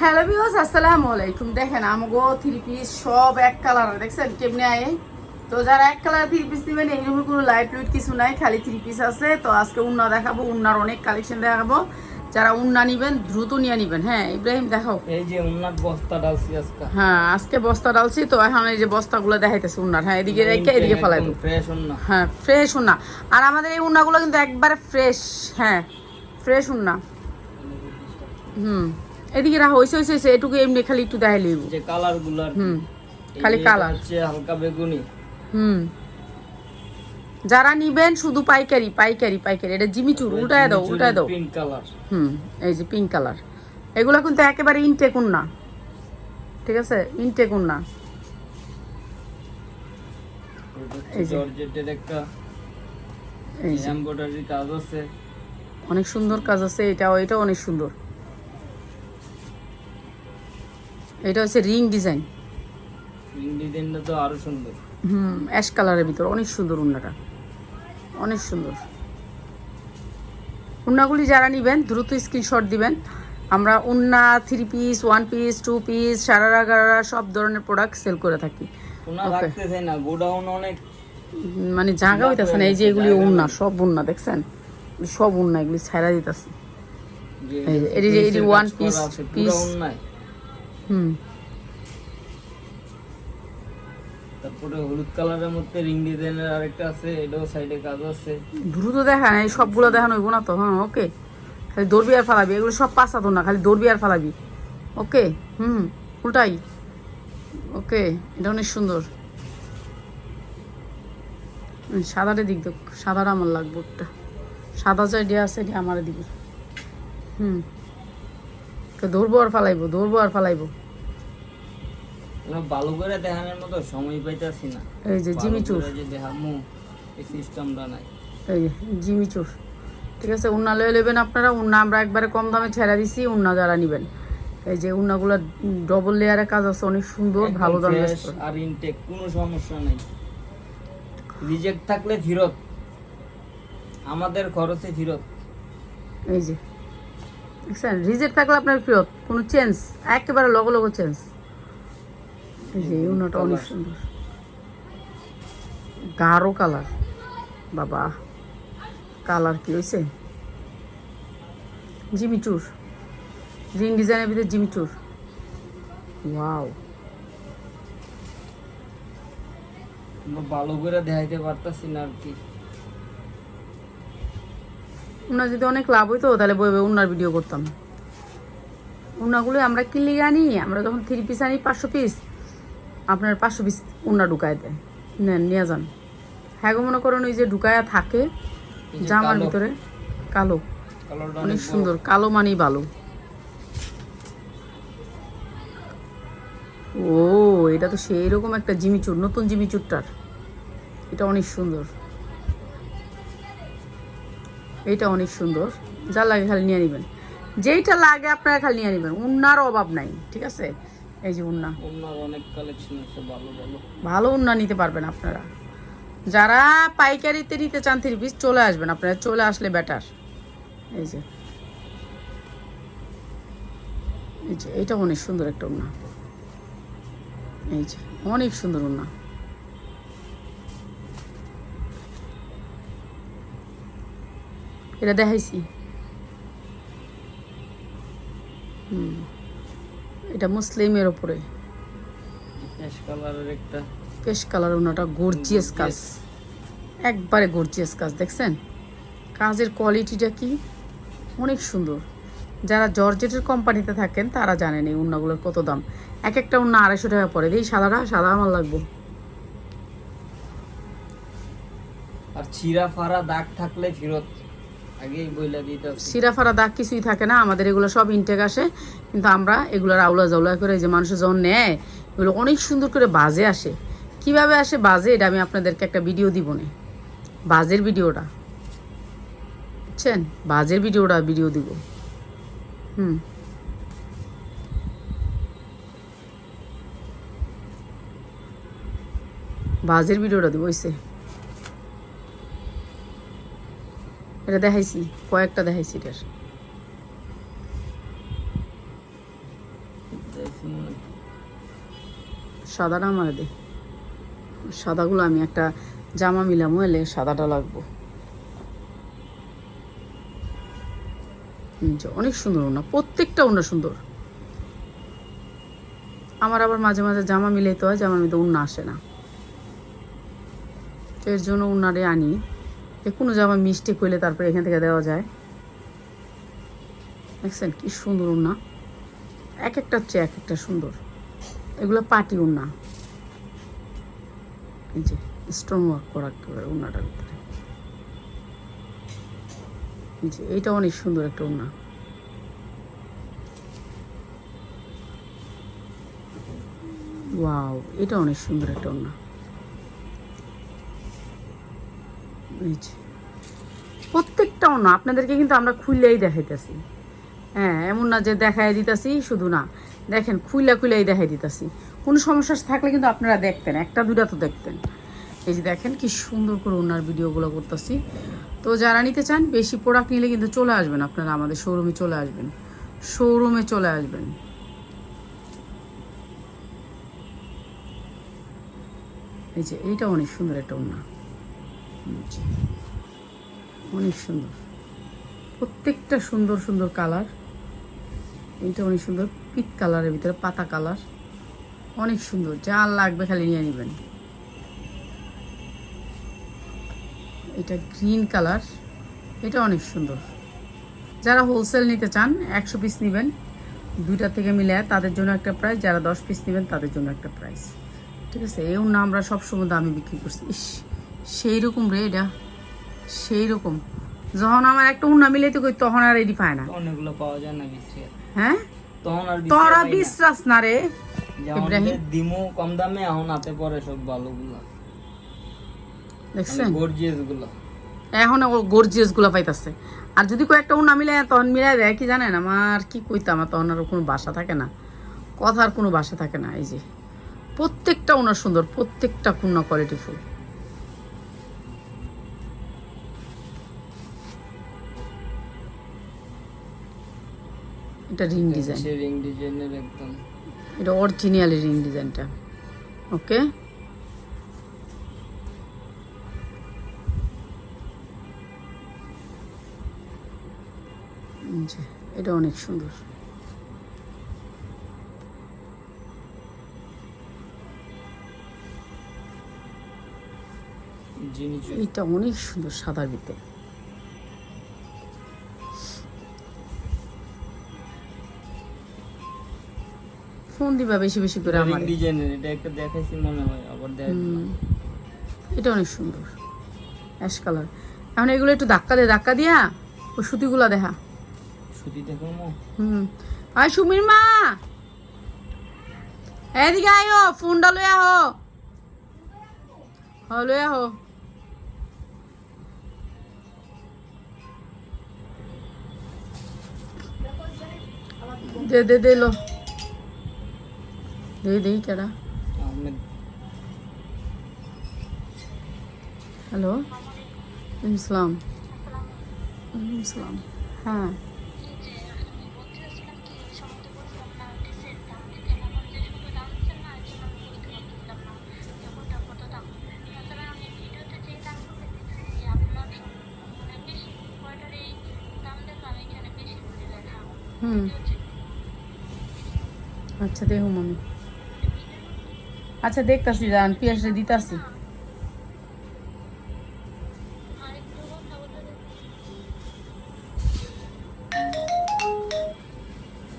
Hello বিওস আসসালামু আলাইকুম। দেখেন আমগো থ্রি পিস সব এক কালার দেখছেন কেমনে আয়ে? তো যারা এক কালার থ্রি পিস নেবেন এইরকম কোনো লাইট লুইট কিছু নাই খালি থ্রি পিস আছে। তো আজকে উন্না দেখাবো উন্নার অনেক কালেকশন দেখাবো। যারা উন্না নিবেন দ্রুত নিয়ে নিবেন। হ্যাঁ ইব্রাহিম দেখাও। এই যে উন্নার বস্তা ডালছি আজকে। হ্যাঁ আজকে বস্তা ডালছি। তো এখন এই যে বস্তাগুলো দেখাইতেছে উন্নার। হ্যাঁ এদিকে রেখে এদিকে ফেলাই দেবো। ফ্রেশ উন্না। হ্যাঁ ফ্রেশ উন্না। আর আমাদের এই উন্নাগুলো কিন্তু একবারে ফ্রেশ হ্যাঁ ফ্রেশ উন্না। হুম। এদিকে রাখো হয়েছে হয়েছে এটুকু এমনি খালি একটু দেখাই লিব যে কালারগুলার হুম খালি কালার হচ্ছে হালকা বেগুনি। হুম। যারা নিবেন শুধু পাইকারি পাইকারি পাইকারি। এটা জিমিচুর উল্টায় দাও উল্টায় দাও। পিঙ্ক কালার হুম এই যে পিঙ্ক কালার এগুলো কিন্তু একেবারে ইনটেকুন না। ঠিক আছে? ইনটেকুন না। জর্জেটের একটা এমব্রয়ডারি কাজ আছে। অনেক সুন্দর কাজ আছে এটা এটা অনেক সুন্দর। এটা হচ্ছে রিং ডিজাইন। রিং ডিজাইনটা তো আরও সুন্দর। হুম অ্যাশ কালারের ভিতর। অনেক সুন্দর উন্নাটা। অনেক সুন্দর। উন্নাগুলি যারা নেবেন দ্রুত স্ক্রিনশট দিবেন। আমরা উন্না three piece one piece two piece sharara gharara সব ধরনের প্রোডাক্ট সেল করে থাকি। না গোডাউন অনেক মানে জায়গা হইতেছে না এই যে এগুলি উন্না সব উন্না দেখছেন? সব উন্না এগুলি ছাইরা দিতেছে। যে এই যে, এটি যে- এটি piece-এর হুম। তারপরে হলুদ কালারের মধ্যে রিং ডিজাইনের আরেকটা আছে এটাও সাইডে কাজ আছে। দ্রুত দেখান এই সবগুলো দেখানো হইব না তো? হ্যাঁ ওকে। খালি দৌড়বি আর ফালাবি এগুলো সব পাঁচা তো না খালি দৌড়বি আর ফালাবি। ওকে হুম উল্টাই। ওকে এটা অনেক সুন্দর। সাদাটা দিক দেখ সাদাটা আমার লাগবে একটা সাদা ডে আছে এটা আমার দিবি। হুম। তো দৌড়বো আর ফালাইবো দৌড়বো আর ফালাইবো। ভালো করে দেখানোর মতো সময় পাইতাছি না। এই যে জিমি ভালো চুর। করে দেখামু এই সিস্টেমটা নাই। এই যে জিমি চুর। ঠিক আছে উন্না লয়ে নেবেন আপনারা উন্না আমরা একবারে কম দামে ছেড়ে দিছি উন্না যারা নেবেন। এই যে উন্নাগুলো ডবল লেয়ারের কাজ আছে অনেক সুন্দর ভালো দামে আর ইনটেক কোনো সমস্যা নাই। রিজেক্ট থাকলে ফেরত। আমাদের খরচে ফেরত। এই যে। দেখছেন রিজেক্ট থাকলে আপনার ফেরত কোনো চেঞ্জ একেবারে লগো লগো চেঞ্জ এই যে এই অনেক সুন্দর। গাঢ় কালার বাবা কালার কি হয়েছে? জিমিচুর রিং ডিজাইনের ভিতরে জিমিচুর ওয়াও ভালো করে দেখাইতে পারতাছি না আর কি। উনার যদি অনেক লাভ হইতো তাহলে বই বই উনার ভিডিও করতাম। উনাগুলো আমরা কিনলে আনি আমরা যখন থ্রি পিস আনি পাঁচশো পিস আপনার পাঁচশো পিস উন্না ঢুকায় দেয়। নেন নিয়ে যান। হ্যাঁ মনে করেন ওই যে ঢুকায়া থাকে জামার ভিতরে কালো। অনেক অনেক সুন্দর কালো মানেই ভালো। ও এটা তো সেই রকম একটা জিমিচুর নতুন জিমিচুরটার। এটা অনেক সুন্দর। এইটা অনেক সুন্দর। যা লাগে খালি নিয়ে নেবেন। যেইটা লাগে আপনারা খালি নিয়ে নেবেন। উন্নার অভাব নাই ঠিক আছে? এই যে উন্না। ওনার অনেক কালেকশন আছে ভালো ভালো। ভালো উন্না নিতে পারবেন আপনারা। যারা পাইকারিতে নিতে চান থ্রি পিস চলে আসবেন আপনারা। চলে আসলে বেটার এই যে। এই যে এইটা অনেক সুন্দর একটা উন্না। এই যে অনেক সুন্দর উন্না। এটা দেখাইছি। হুম। এটা মুসলিমের ওপরে পেশ কালার ওনাটা গর্জিয়াস কাজ। একবারে গর্জিয়াস কাজ দেখছেন? কাজের কোয়ালিটিটা কি? অনেক সুন্দর। যারা জর্জেটের কোম্পানিতে থাকেন তারা জানেন এই উন্নাগুলোর কত দাম। এক একটা উন্না আড়াইশো টাকা পড়ে। এই সাদাটা সাদা আমার লাগবো। আর চিরা ফাড়া দাগ থাকলে ফেরত। সিরাফারা দাগ কিছুই থাকে না, আমাদের এগুলো সব ইনটেক আসে। কিন্তু আমরা এগুলোর আউলা জাউলা করে যে মানুষ যখন নেয়, এগুলো অনেক সুন্দর করে বাজে আসে। কীভাবে আসে বাজে, এটা আমি আপনাদেরকে একটা ভিডিও দিব না। বাজের ভিডিওটা। বুঝছেন? বাজের ভিডিওটা ভিডিও দিব। হুম। বাজের ভিডিওটা দিব ওইসে এটা দেখাইছি কয়েকটা দেখাইছি এটার। সাদাটা আমার দে। সাদাগুলো আমি একটা জামা মিলামো এলে সাদাটা লাগবো। অনেক সুন্দর ওনা প্রত্যেকটা ওনা সুন্দর। আমার আবার মাঝে মাঝে জামা মিলাইতে হয় জামা মিলতে উন্না আসে না। এর জন্য উন্নারে আনি। কোনো জামা মিস্টেক হইলে তারপরে এখান থেকে দেওয়া যায়। দেখছেন কি সুন্দর উন্না। এক একটা হচ্ছে এক একটা সুন্দর। এগুলো পাটি উন্না। এই যে স্টোন ওয়ার্ক করা উন্নাটার ভিতরে। যে এইটা অনেক সুন্দর একটা উন্না। ওয়াও, এটা অনেক সুন্দর একটা উন্না। এই যে প্রত্যেকটা উন্না আপনাদেরকে কিন্তু আমরা খুললেই দেখাইতেছি। হ্যাঁ এমন না যে দেখাই দিতেছি, শুধু না। দেখেন, খুইলা খুইলাই দেখাই দিতেছি। কোনো সমস্যা থাকলে কিন্তু আপনারা দেখতেন, একটা দুটা তো দেখতেন। এই যে দেখেন, কি সুন্দর করে ওনার ভিডিওগুলো করতেছি। তো যারা নিতে চান, বেশি প্রোডাক্ট নিলে কিন্তু চলে আসবেন, আপনারা আমাদের শোরুমে চলে আসবেন। শোরুমে চলে আসবেন। এই যে, এইটা অনেক সুন্দর একটা ওনা। অনেক সুন্দর। প্রত্যেকটা সুন্দর সুন্দর কালার। এইটা অনেক সুন্দর। পিক কালারের ভিতরে পাতা কালার। অনেক সুন্দর। যা লাগবে খালি নিয়ে নেবেন। এটা গ্রিন কালার। এটা অনেক সুন্দর। যারা হোলসেল নিতে চান, একশো পিস নেবেন। দুইটা থেকে মিলে তাদের জন্য একটা প্রাইস। যারা দশ পিস নেবেন, তাদের জন্য একটা প্রাইস। ঠিক আছে? এই না আমরা সবসময় দামে বিক্রি করছি। ইস! সেই রকম রে এটা। সেই রকম যখন আমার একটা উন্না মিলাইতে কই তখন আর এডি পায় না। অনেকগুলো পাওয়া যায় না বিচ্ছে হ্যাঁ? তখন আর তোরা বিশ্বাস না রে। ইব্রাহিম। দিমু কম দামে এখন হাতে পরে সব ভালোগুলো দেখছেন? গর্জিয়াসগুলো। এখন গর্জিয়াসগুলা পাইতাছে। আর যদি কয়েকটা উন্না মিলাই তখন মিলাই দেয় কি জানেন? আমার কি কইতাম আমার তখন আর কোনো বাসা থাকে না। কথার কোনো বাসা থাকে না এই যে। প্রত্যেকটা উনার সুন্দর প্রত্যেকটা কুন্না কোয়ালিটি ফুল। এটা রিং ডিজাইন রিং ডিজাইনের একদম। এটা অরিজিনাল রিং ডিজাইনটা ওকে এটা অনেক সুন্দর। এটা অনেক সুন্দর সাদার ভিতরে। ফোন দিবা বেশি বেশি করে আমার। ডিজাইনের এটা একটা দেখাইছি মনে হয় আবার দেখ এটা অনেক সুন্দর অ্যাশ কালার। এখন এগুলো একটু ধাক্কা দে ধাক্কা দিয়া ওই সুতিগুলা দেখা। সুতি দেখো হুম। আয় সুমির মা! এদিকে আয়ো ফোনটা লয়ে আহো হ। আহো দে দে দে লো। দে দে কেডা? হ্যালো? ওয়ালাইকুম আসসালাম। হ্যাঁ। হুম। আচ্ছা দেখুন আমি। আচ্ছা দেখতাছি যান পিয়াসে দিতাছি।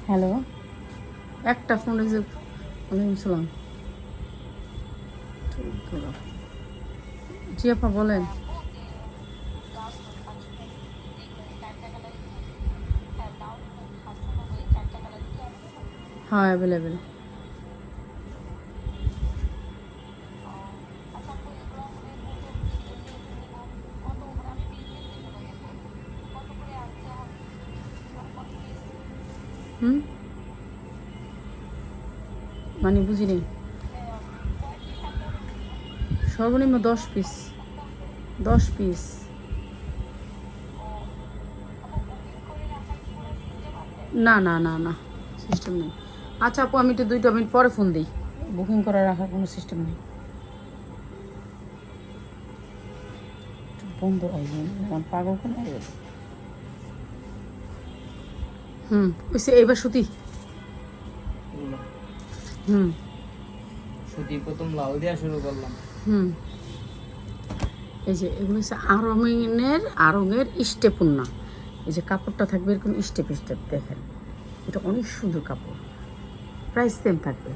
হ্যালো? একটা ফোন রিসিভ ওয়ালাইকুম জি আপা, বলেন। হ্যাঁ অ্যাভেলেবেল হুম? মানে বুঝিনি। সর্বনিম্ন দশ পিস দশ পিস না না না না সিস্টেম নেই। আচ্ছা আপু, আমি একটু দুইটা মিনিট পরে ফোন দিই। বুকিং করা রাখার কোনো সিস্টেম নেই। বন্ধ হয়ে পাগল কোনো হুম। ওইসে এইবার সুতি। হুম। সুতি প্রথম লাল দেওয়া শুরু করলাম। হুম। এই যে এগুলো হচ্ছে আরঙের আরঙের স্টেপুন্না এই যে কাপড়টা থাকবে এরকম স্টেপ স্টেপ দেখেন। এটা অনেক সুন্দর কাপড়। প্রাইস সেম থাকবে।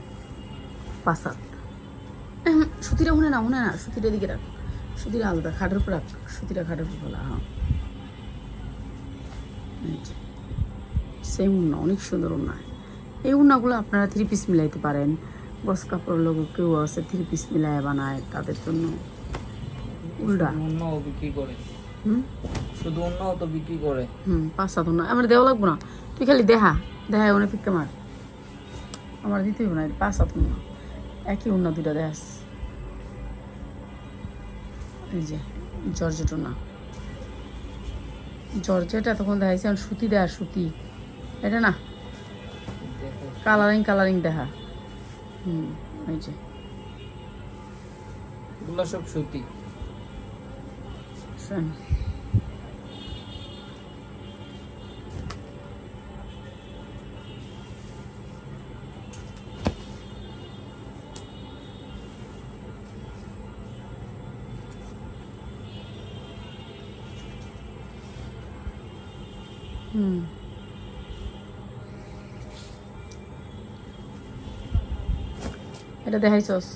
উম, সুতিটা মনে না মনে না সুতিটা দিকে রাখ। সুতিটা আলাদা খাটের উপর রাখ। সুতিটা খাটের উপর বলা হ্যাঁ। সেম উন্না অনেক সুন্দর উন্না এই উন্নাগুলো আপনারা থ্রি পিস মিলাইতে পারেন। বস কাপড়ের লোক কেউ আছে থ্রি পিস মিলায় বানায় তাদের জন্য উল্টা। অন্যও বিক্রি করে। হুম? শুধু তো বিক্রি করে। হুম পাঁচ সাত উন্না আমার দেওয়া লাগবো না। তুই খালি দেখা দেখা অনেক আমার আমার দিতে না পাঁচ সাত উন্না একই উন্না দুইটা দেখাস এই যে জর্জেট উন্না জর্জেট এতক্ষণ দেখাইছে সুতি দেয়া সুতি। এটা না? কালারিং কালারিং দেখা। হুম এই যে। এগুলো সব সুতি। হুম। এটা দেখাইছস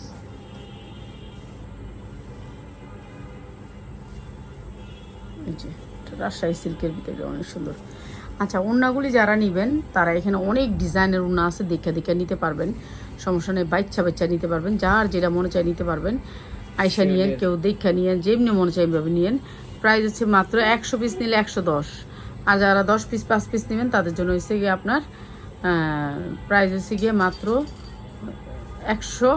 যে এটা রাজশাহী সিল্কের ভিতরে অনেক সুন্দর। আচ্ছা ওড়নাগুলি যারা নেবেন তারা এখানে অনেক ডিজাইনের ওড়না আছে দেখে দেখে নিতে পারবেন। সমস্যা নেই বাচ্চা বাচ্চা নিতে পারবেন যার যেটা মনে চায় নিতে পারবেন। আয়সা নিয়েন কেউ দেখা নিয়েন যেমনি মনে চাই ভাবে নিয়েন। প্রাইস হচ্ছে মাত্র একশো পিস নিলে একশো দশ। আর যারা দশ পিস পাঁচ পিস নেবেন তাদের জন্য হচ্ছে গিয়ে আপনার প্রাইস হচ্ছে গিয়ে মাত্র একশো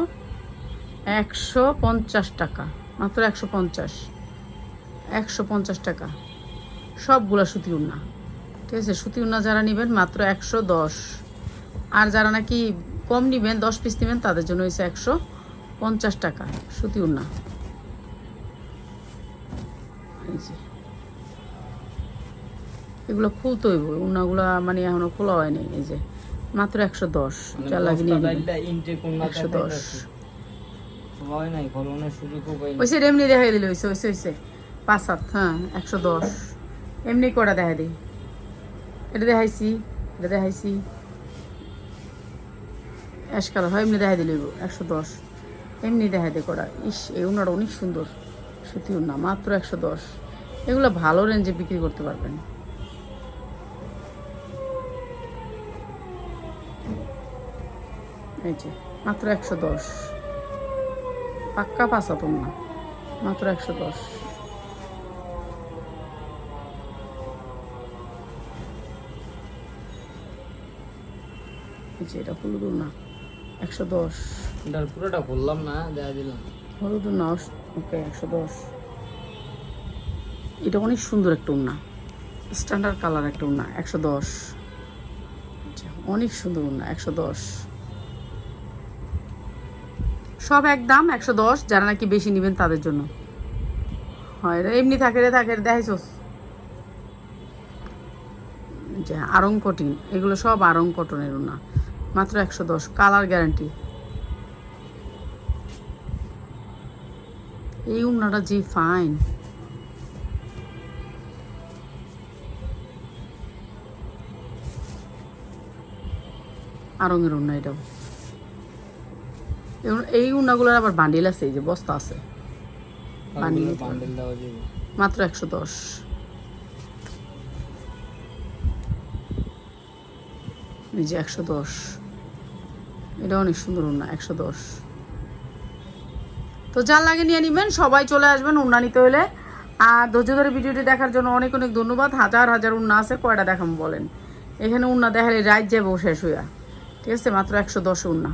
একশো পঞ্চাশ টাকা। মাত্র একশো পঞ্চাশ। একশো পঞ্চাশ টাকা। সবগুলো সুতি উন্না। ঠিক আছে? সুতি উন্না যারা নেবেন, মাত্র একশো দশ। আর যারা নাকি কম নেবেন, দশ পিস নেবেন, তাদের জন্য হয়েছে একশো পঞ্চাশ টাকা সুতি উন্না। এগুলো খুলতে হইব। উন্নাগুলো মানে এখনও খোলা হয়নি এই যে। মাত্র একশো দশ। মানে যা লাগে নিয়ে বস্তা নেবেন ডাইলটা ইনটেক অন্য একশো দশ। না? ওইসে এমনি দেখাই দিলে ওইসে ওইসে ওইসে। পাঁচ সাত হ্যাঁ একশো দশ। এমনি কটা দেখা দিই। এটা দেখাইছি এটা দেখাইছি। অ্যাশ কালার হয় এমনি দেখাই দিলে একশো দশ। এমনি দেখা দে করা ইস এই উনাটা অনেক সুন্দর। সুতি উন্না মাত্র একশো দশ। এগুলো ভালো রেঞ্জে বিক্রি করতে পারবেন। এই যে মাত্র একশো দশ। পাক্কা পাঁচ পাঁচাতন না মাত্র একশো দশ। যে এটা না একশো দশ। এটার পুরোটা খুললাম না দিলাম ওকে একশো দশ। এটা অনেক সুন্দর একটা উন্না স্ট্যান্ডার্ড কালার একটা উন্না একশো দশ। আচ্ছা, অনেক সুন্দর উন্না একশো দশ। সব এক দাম, একশো দশ, যারা নাকি বেশি নেবেন তাদের জন্য। হয় এমনি থাকে রে, থাকে দেখাইছস। আরং কটিন, এগুলো সব আরং কটনের উন্না মাত্র একশো দশ, কালার গ্যারান্টি। এই উন্নাটা যে ফাইন। আরঙের উন্না এটাও। এই উন- এই উন্নাগুলোর আবার বান্ডিল আছে এই যে বস্তা আছে। বান্ডেল মাত্র একশো দশ। এই যে একশো দশ। এটা অনেক সুন্দর উন্না একশো দশ। তো যার লাগে নিয়ে নিবেন সবাই চলে আসবেন উন্না নিতে হলে। আর ধৈর্য ধরে ভিডিওটি দেখার জন্য অনেক অনেক ধন্যবাদ। হাজার হাজার উন্না আছে কয়টা দেখাম বলেন? এখানে উন্না দেখালে রাত যাব শেষ হইয়া। ঠিক আছে মাত্র একশো দশ উন্না